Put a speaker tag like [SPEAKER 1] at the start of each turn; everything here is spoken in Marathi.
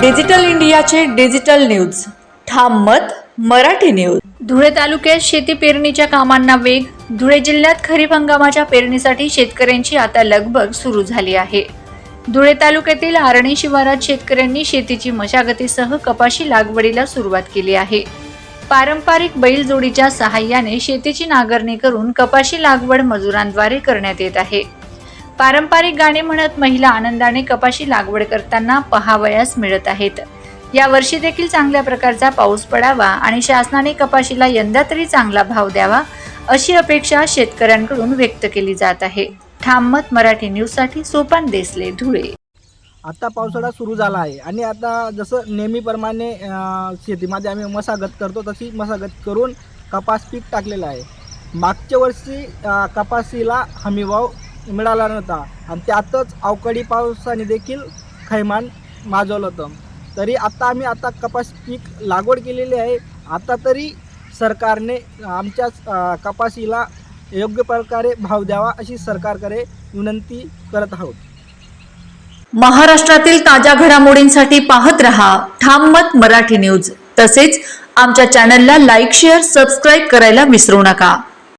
[SPEAKER 1] डिजिटल इंडियाचे डिजिटल न्यूज. ठाम मत मराठी न्यूज.
[SPEAKER 2] धुळे तालुक्यात शेती पेरणीच्या कामांना वेग धुळे जिल्ह्यात खरीप हंगामाच्या पेरणीसाठी शेतकऱ्यांची आता लगबग सुरू झाली आहे. धुळे तालुक्यातील आरणी शिवारात शेतकऱ्यांनी शेतीची मशागतीसह कपाशी लागवडीला सुरुवात केली आहे. पारंपरिक बैलजोडीच्या सहाय्याने शेतीची नांगरणी करून कपाशी लागवड मजुरांद्वारे करण्यात येत आहे. पारंपरिक गाणे म्हणत महिला आनंदाने कपाशी लागवड करताना पहावयास मिळत आहेत. या वर्षी देखील चांगल्या प्रकारचा पाऊस पडावा आणि शासनाने कपाशीला यंदा तरी चांगला भाव द्यावा अशी अपेक्षा शेतकऱ्यांकडून व्यक्त केली जात आहे. ठाममत मराठी न्यूजसाठी सोपान देसले धुळे.
[SPEAKER 3] आता पावसाळा सुरू झाला आहे आणि आता जसं नेहमीप्रमाणे शेतीमध्ये आम्ही मशागत करतो तशी मशागत करून कपास पीक टाकलेलं आहे. मागच्या वर्षी कपाशीला हमीभाव मिळाला नव्हता. आणि त्यातच अवकाळी पावसाने देखील खैमान माजवलं होतं. तरी आता आम्ही आता कपास पीक लागवड केलेली आहे. आता तरी सरकारने आमच्या कपाशीला योग्य प्रकारे भाव द्यावा अशी सरकारकडे विनंती करत आहोत.
[SPEAKER 1] महाराष्ट्रातील ताज्या घडामोडींसाठी पाहत रहा ठाम मत मराठी न्यूज. तसेच आमच्या चॅनलला लाईक शेअर सबस्क्राईब करायला विसरू नका.